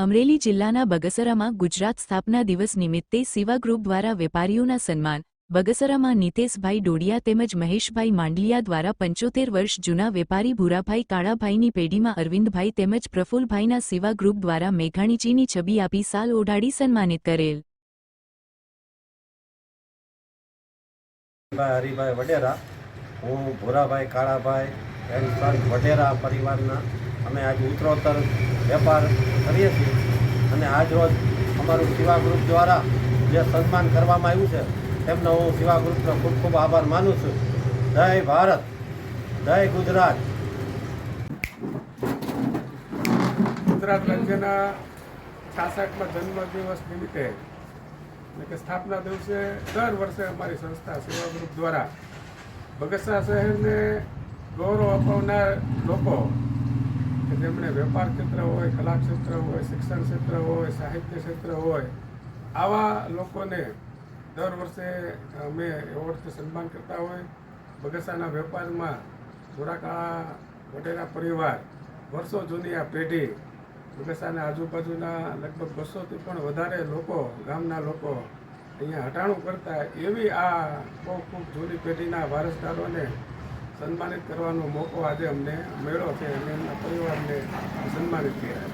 અમરેલી જિલ્લાના બગસરામાં ગુજરાત સ્થાપના દિવસ નિમિત્તે સેવા ગ્રુપ દ્વારા વેપારીઓના સન્માન. બગસરામાં નીતેશભાઈ ડોડિયા તેમજ મહેશભાઈ માંડલિયા દ્વારા પંચોતેર વર્ષ જૂના વેપારી ભૂરાભાઈ કાળાભાઈની પેઢીમાં અરવિંદભાઈ તેમજ પ્રફુલભાઈના સેવા ગ્રુપ દ્વારા મેઘાણીજીની છબી આપી સાલ ઓઢાડી સન્માનિત કરેલ. અમે આજે ઉત્તરોત્તર વેપાર કરીએ છીએ. અને આજ અમારું શિવા ગ્રુપ દ્વારા જે સન્માન કરવામાં આવ્યું છે તેમનો હું શિવા ગ્રુપનો ખૂબ ખૂબ આભાર માનું છું. જય ભારત, જય ગુજરાત. ગુજરાત રાજ્યના છાસઠમાં જન્મદિવસ નિમિત્તે એટલે કે સ્થાપના દિવસે દર વર્ષે અમારી સંસ્થા સેવા ગ્રુપ દ્વારા બગસરા શહેરને ગૌરવ અપાવનાર લોકો કે જેમણે વેપાર ક્ષેત્ર હોય કલા ક્ષેત્ર હોય, શિક્ષણ ક્ષેત્ર હોય, સાહિત્ય ક્ષેત્ર હોય, આવા લોકોને દર વર્ષે અમે એવોર્ડથી સન્માન કરતા હોય. બગસાના વેપારમાં ધોરાકાળા વડેરા પરિવાર વર્ષો જૂની આ પેઢી, બગસાના આજુબાજુના લગભગ બસોથી પણ વધારે લોકો, ગામના લોકો અહીંયા હટાણું કરતા એવી આ બહુ ખૂબ જૂની પેઢીના વારસદારોને સન્માનિત કરવાનો મોકો આજે અમને મળ્યો છે અને એમના પરિવારને સન્માનિત કર્યા